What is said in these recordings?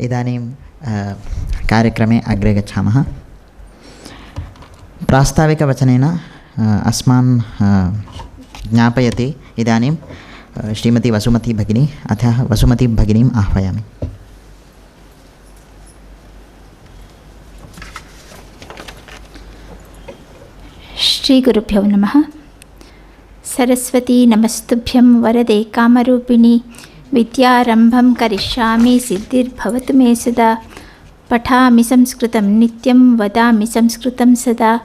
इदानीं कार्यक्रमे अग्रे गच्छामः। प्रास्ताविकवचनेन अस्मान् ज्ञापयति इदानीं श्रीमती वसुमती भगिनी। अतः वसुमती भगिनीम् आह्वयामि। श्रीगुरुभ्यो नमः। सरस्वती नमस्तुभ्यं वरदे कामरूपिणि। विद्यारम्भं करिष्यामि सिद्धिर्भवतु मे सदा। पठामि संस्कृतं नित्यं वदामि संस्कृतं सदा।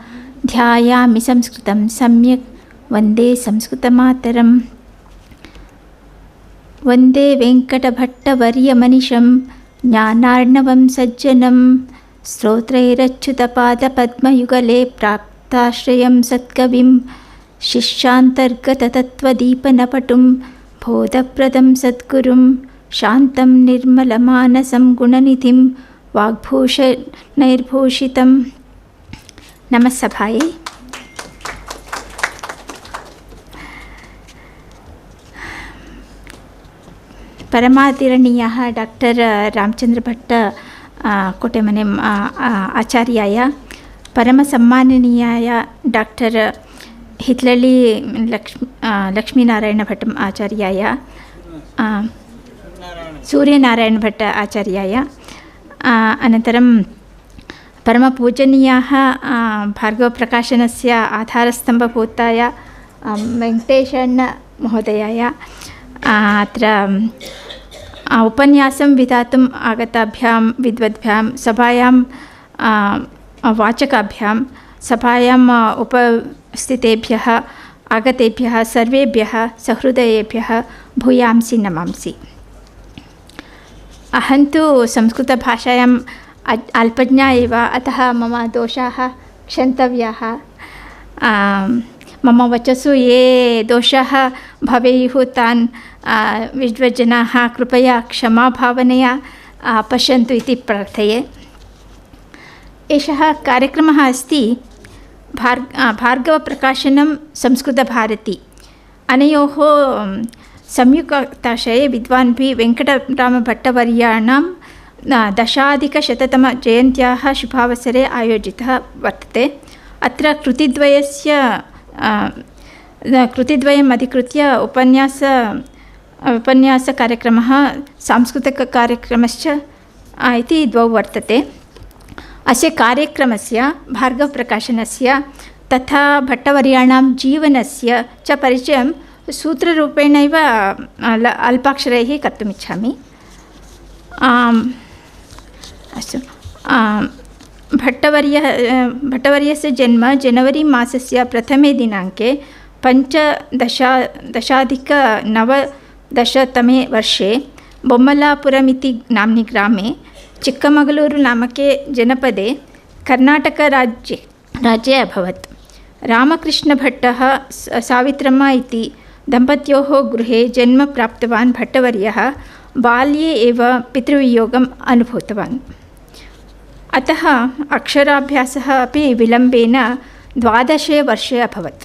ध्यायामि संस्कृतं सम्यक्। वन्दे संस्कृतमातरं वन्दे वेङ्कटभट्टवर्यमनिशं ज्ञानार्णवं सज्जनं। स्तोत्रैरच्युतपादपद्मयुगले प्राप्ताश्रयं सत्कविं शिष्यान्तर्गततत्त्वदीपनपटुं बोधप्रदं सद्गुरुं शान्तं निर्मलमानसं गुणनिधिं वाग्भूषणैर्भूषितं नमः सभायै परमादरणीयः डाक्टर् रामचन्द्रभट्ट कोटेमने आचार्याय परमसम्माननीयाय डाक्टर् हित्लळि लक्ष् लक्ष्मीनारायणभट्टम् आचार्याय सूर्यनारायणभट्ट आचार्याय अनन्तरं परमपूजनीयाः भार्गवप्रकाशनस्य आधारस्तम्भभूताय वेङ्कटेशण्ण महोदयाय अत्र उपन्यासं विधातुम् आगताभ्यां विद्वद्भ्यां सभायां वाचकाभ्यां सभायाम् उपस्थितेभ्यः आगतेभ्यः, सर्वेभ्यः, सहृदयेभ्यः, भूयांसि नमांसि। अहं तु संस्कृतभाषायाम् अल्पज्ञा एव, अतः मम दोषाः क्षन्तव्याः। मम वचसु ये दोषाः भवेयुः तान् विद्वज्जनाः, कृपया क्षमाभावनया पश्यन्तु इति प्रार्थये। एषः कार्यक्रमः अस्ति भार् भार्गवप्रकाशनं संस्कृतभारती। अनयोः संयुक्ताशये विद्वान्भिः वेङ्कटरामभट्टवर्याणां दशाधिकशततमजयन्त्याः शुभावसरे आयोजितः वर्तते। अत्र कृतिद्वयस्य कृतिद्वयम् अधिकृत्य उपन्यास, उपन्यासकार्यक्रमः, सांस्कृतिककार्यक्रमश्च इति द्वौ वर्तते। अस्य कार्यक्रमस्य भार्गवप्रकाशनस्य तथा भट्टवर्याणां जीवनस्य च परिचयं सूत्ररूपेणैव अल्पाक्षरैः कर्तुमिच्छामि. अस्तु. भट्टवर्यः भट्टवर्यस्य जन्म जनवरी मासस्य प्रथमे दिनाङ्के पञ्चदश दशाधिकनवदशतमे वर्षे बोम्मलापुरमिति नाम्नि ग्रामे चिक्कमगलूरुनामके जनपदे कर्नाटकराज्ये राज्ये अभवत् रामकृष्णभट्टः सावित्रम्मा इति दम्पत्योः गृहे जन्म प्राप्तवान् भट्टवर्यः बाल्ये एव पितृवियोगम् अनुभूतवान् अतः अक्षराभ्यासः अपि विलम्बेन द्वादशे वर्षे अभवत्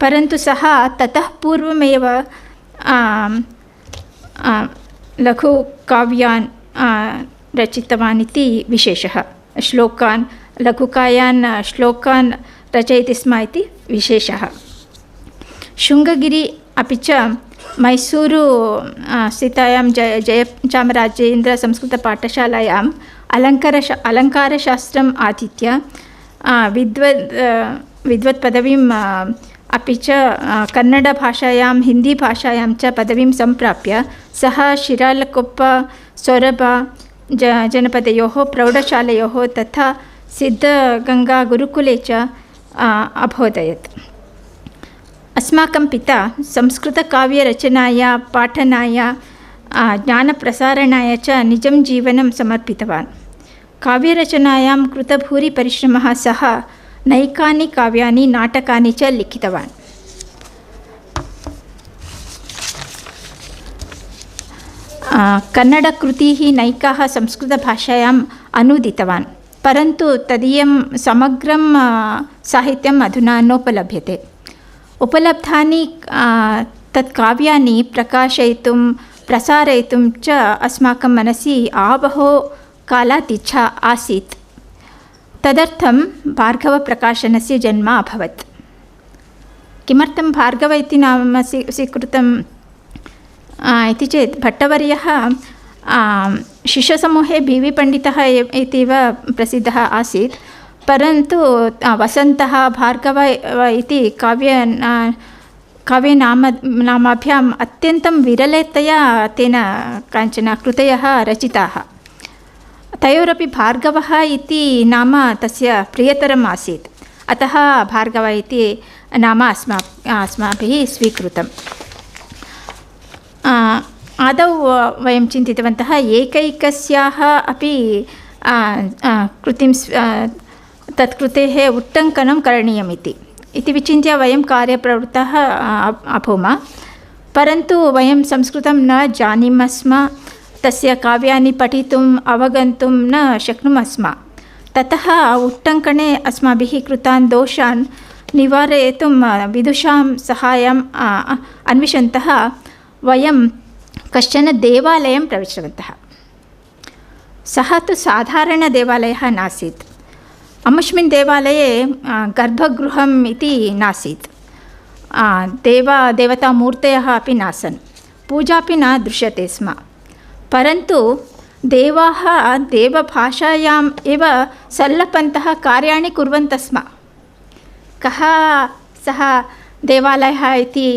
परन्तु सः ततः पूर्वमेव लघुकाव्यान् रचितवान् इति विशेषः श्लोकान् लघुकायान् श्लोकान् रचयति स्म इति विशेषः शृङ्गगिरि अपि च मैसूरु स्थितायां जय जयचामराजेन्द्रसंस्कृतपाठशालायाम् अलङ्कारश अलङ्कारशास्त्रम् आधीत्य विद्वद् विद्वत्पदवीम् अपि च कन्नडभाषायां हिन्दीभाषायां च पदवीं सम्प्राप्य सः शिरालकोप्प सोरब ज जनपदयोः प्रौढशालयोः तथा सिद्धगङ्गागुरुकुले च अबोधयत् अस्माकं पिता संस्कृतकाव्यरचनाय पाठनाय ज्ञानप्रसारणाय च निजं जीवनं समर्पितवान् काव्यरचनायां कृतभूरिपरिश्रमः सः नैकानि काव्यानि नाटकानि च लिखितवान् कन्नडकृतीः नैकाः संस्कृतभाषायाम् अनुदितवान् परन्तु तदीयं समग्रं साहित्यम् अधुना नोपलभ्यते उपलब्धानि तत् काव्यानि प्रकाशयितुं प्रसारयितुं च अस्माकं मनसि आबहो कालात् इच्छा आसीत् तदर्थं भार्गवप्रकाशनस्य जन्म अभवत् किमर्थं भार्गव इति नाम स्वी स्वीकृतं इति चेत् भट्टवर्यः शिष्यसमूहे बि वि पण्डितः एव इत्येव प्रसिद्धः आसीत्। परन्तु वसन्तः, भार्गव इति काव्य काव्यनाम नामाभ्याम् अत्यन्तं विरलतया तेन काञ्चन कृतयः रचिताः। तयोरपि भार्गवः इति नाम तस्य प्रियतरम् आसीत्। अतः भार्गव इति नाम अस्मा, अस्माभिः स्वीकृतम्। आदौ वयं चिन्तितवन्तः एकैकस्याः अपि आ, आ, कृतिं स्व- आ, तत्कृतेः उट्टङ्कनं करणीयम् इति इति विचिन्त्य वयं कार्यप्रवृत्तः आ, अभूम परन्तु वयं संस्कृतं न जानीमः स्म तस्य काव्यानि पठितुम् अवगन्तुं न शक्नुमः स्म ततः उट्टङ्कणे अस्माभिः कृतान् दोषान् निवारयितुं आ, विदुषां सहायम् आ, अन्विषन्तः वयं कश्चन देवालयं प्रविष्टवन्तः सः तु साधारणदेवालयः नासीत् अमुष्मिन् देवालये आ, गर्भगृहम् इति नासीत् आ, देवा देवतामूर्तयः अपि नासन् पूजा अपि न दृश्यते स्म परन्तु देवाः देवभाषायाम् एव सल्लपन्तः कार्याणि कुर्वन्तः स्म कः सः देवालयः इति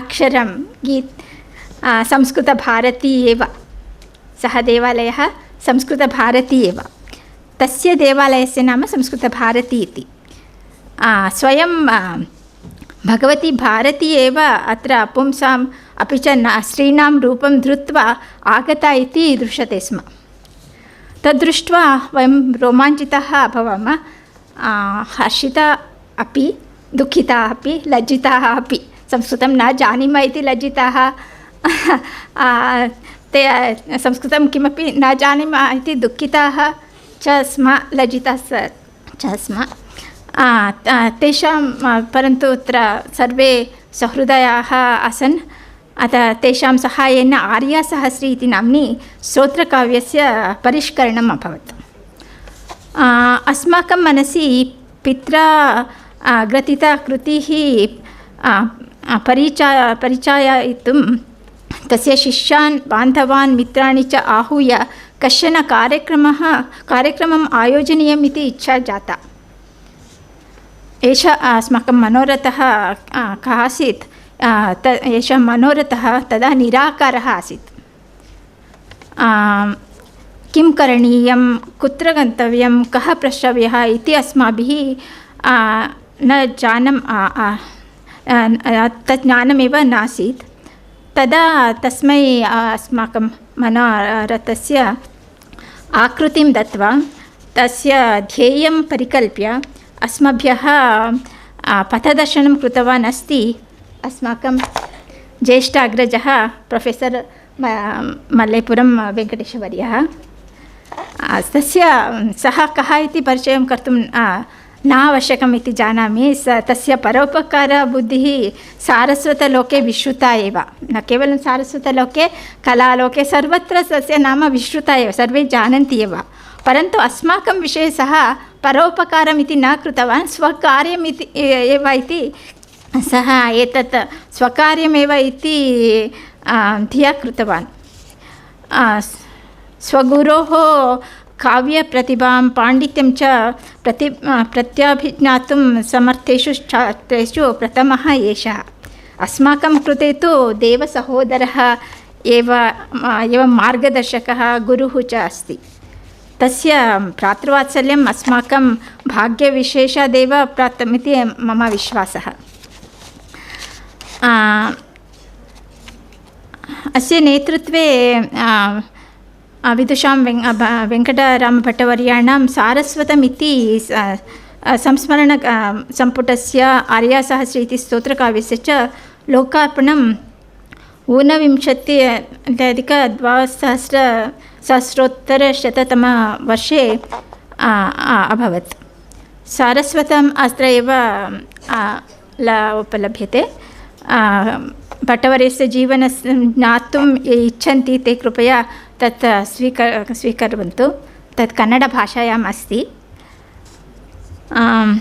अक्षरं गीत् आ, संस्कृतभारती एव सः देवालयः संस्कृतभारती एव तस्य देवालयस्य नाम संस्कृतभारती इति आ, स्वयं आ, भगवती भारती एव अत्र पुंसाम् अपि च न स्त्रीणां रूपं धृत्वा आगता इति दृश्यते स्म तद्दृष्ट्वा वयं रोमाञ्चिताः अभवम आ, हर्षिता अपि दुःखिताः अपि लज्जिताः अपि संस्कृतं न इति लज्जिताः। आ, ते संस्कृतं किमपि न जानीमः इति दुःखिताः। च स्म लज्जिताः स- च स्म। तेषां परन्तु अत्र सर्वे सहृदयाः आसन्। अतः तेषां आर्यासहस्री इति नाम्नि स्तोत्रकाव्यस्य परिष्करणम् अभवत्। अस्माकं ग्रथिता कृतिः परिचा परिचाययितुं तस्य शिष्यान् बान्धवान् मित्राणि च आहूय कश्चन कार्यक्रमः कार्यक्रमम् आयोजनीयम् इति इच्छा जाता एषः अस्माकं मनोरथः आ, कः आसीत् आ, त एषः मनोरथः तदा निराकारः आसीत् आ, किं करणीयं कुत्र गन्तव्यं कः प्रष्टव्यः इति अस्माभिः आ, न जानम् आ, आ, आ, तत् ज्ञानमेव नासीत् तदा तस्मै आ, अस्माकं मनोरथस्य आकृतिं दत्वा तस्य ध्येयं परिकल्प्य अस्मभ्यः आ, पथदर्शनं कृतवान् अस्ति अस्माकं ज्येष्ठ अग्रजः प्रोफेसर् म- मल्लेपुरं वेङ्कटेशवर्यः आ, तस्य सः कः इति परिचयं कर्तुं आ, न आवश्यकम् इति जानामि स तस्य परोपकारबुद्धिः सारस्वतलोके विश्रुता एव न केवलं सारस्वतलोके कलालोके सर्वत्र तस्य नाम विश्रुता एव सर्वे जानन्ति एव परन्तु अस्माकं विषये सः परोपकारम् इति न कृतवान् स्वकार्यम् इति ए- एव इति सः एतत् स्वकार्यमेव इति आ, धिया कृतवान् आ, स- स्वगुरोः काव्यप्रतिभां पाण्डित्यं च प्रति आ, प्रत्याभिज्ञातुं समर्थेषु छात्रेषु प्रथमः एषः अस्माकं कृते तु देवसहोदरः एव आ, एवं मार्गदर्शकः गुरुः च अस्ति तस्य भ्रातृवात्सल्यम् अस्माकं भाग्यविशेषादेव प्राप्तमिति मम विश्वासः आ, अस्य नेतृत्वे आ, आ, विदुषां वेङ् भ- वेङ्कटरामभट्टवर्याणां सारस्वतम् इति स- आ, संस्मरण आ, सम्पुटस्य आर्यासहस्री इति स्तोत्रकाव्यस्य च लोकार्पणम् ऊनविंशति अधिकद्विसहस्र सहस्रोत्तरशततमवर्षे आ, आ, अभवत् सारस्वतम् अत्र एव आ, ल उपलभ्यते आ, भट्टवर्यस्य जीवनं ज्ञातुम् इच्छन्ति ते कृपया तत् स्वीक स्वीकुर्वन्तु तत् कन्नडभाषायाम् अस्ति आम्,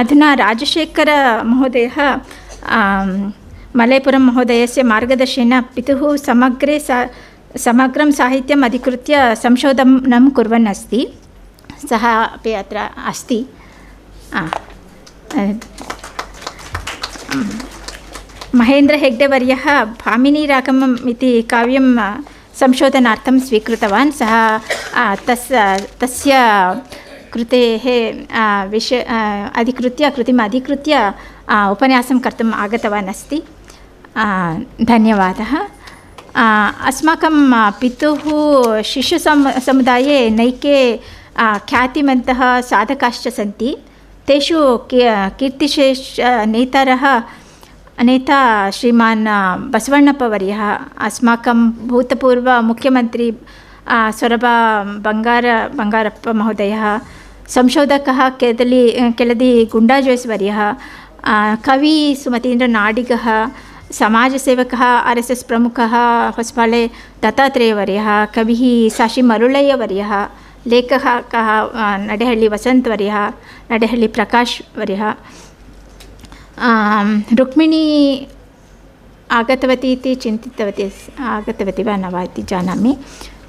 अधुना राजशेखरमहोदयः आम्, मलयपुरं महोदयस्य मार्गदर्शनेन पितुः समग्रे सा समग्रं साहित्यम् अधिकृत्य संशोधनं कुर्वन् अस्ति सः अपि अत्र अस्ति आ, महेन्द्र हेग्डेवर्यः भामिनीरागमम् इति काव्यं संशोधनार्थं स्वीकृतवान्। सः तस् तस्य कृतेः विष अधिकृत्य कृतिम् अधिकृत्य उपन्यासं कर्तुम् आगतवान् अस्ति। धन्यवादः। अस्माकं पितुः शिशुसम् समुदाये नैके ख्यातिमन्तः साधकाश्च सन्ति। तेषु की कीर्तिशेष नेतारः नेता श्रीमान् बसवण्णप्पवर्यः अस्माकं भूतपूर्वमुख्यमन्त्री अ, सोरबा बङ्गार बङ्गारप्पमहोदयः संशोधकः केदलि केळदि गुण्डाजोय्स्वर्यः अ, कवि सुमतीन्द्रनाडिगः समाजसेवकः आर् एस् एस् प्रमुखः होसबाळे दत्तात्रेयवर्यः कविः साशि मरुळय्यवर्यः लेखः कः अ, नडेहळ्ळि वसन्तवर्यः रुक्मिणी आगतवती इति चिन्तितवती अस्- आगतवती वा न वा इति जानामि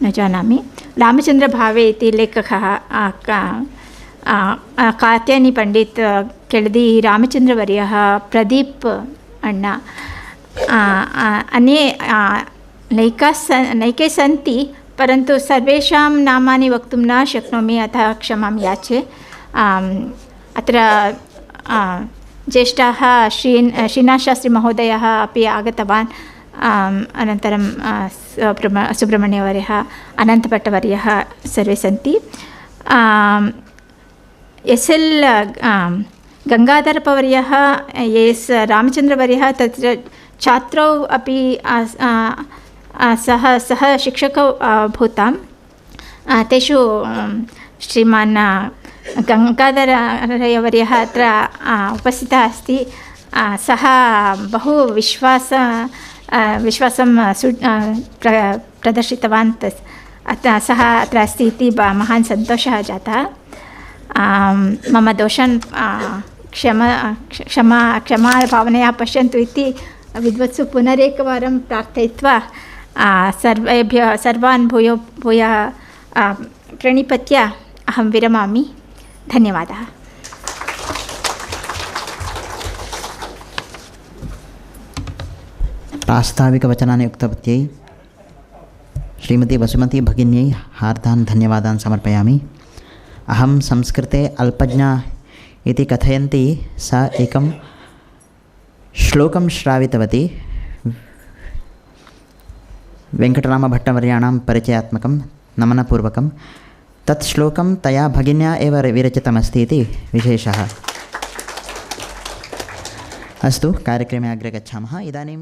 न जानामि रामचन्द्रभावे इति लेखकः आ, का- आ, आ, कात्यायनीपण्डित् केळदि रामचन्द्रवर्यः प्रदीप् अण्णा आ, आ, अन्ये आ, नैका स नैके सन्ति परन्तु सर्वेषां नामानि वक्तुं न शक्नोमि अतः क्षमां याचे आम्, अत्र आ, ज्येष्ठाः श्री श्रीनाथशास्त्रीमहोदयः अपि आगतवान् आम्, अनन्तरं आ, सुब्रह्म सुब्रह्मण्यवर्यः अनन्तभट्टवर्यः सर्वे आम्, एस् एल् गङ्गाधरपवर्यः एस् रामचन्द्रवर्यः तत्र छात्रौ अपि आ, सः सः शिक्षकौ तेषु श्रीमान् गङ्गाधरवर्यः अत्र उपस्थितः अस्ति। सः बहु विश्वास विश्वासं सु प्र प्रदर्शितवान् तस् अतः सः अत्र अस्ति इति ब- महान् सन्तोषः जातः। मम दोषान् आ, क्षम क्षमा क्षमाभावनया पश्यन्तु इति विद्वत्सु पुनरेकवारं प्रार्थयित्वा सर्वेभ्यः सर्वान् भूयो भूयः प्रणिपत्य अहं विरमामि धन्यवादः। प्रास्ताविकवचनानि उक्तवत्यै श्रीमती वसुमती भगिन्यै हार्दान् धन्यवादान् समर्पयामि। अहं संस्कृते अल्पज्ञा इति कथयन्ती सा एकं श्लोकं श्रावितवती। वेङ्कटरामभट्टवर्याणां परिचयात्मकं नमनपूर्वकं तत् श्लोकं तया भगिन्या एव विरचितमस्ति विशेषः। अस्तु कार्यक्रमे अग्रे गच्छामः। इदानीं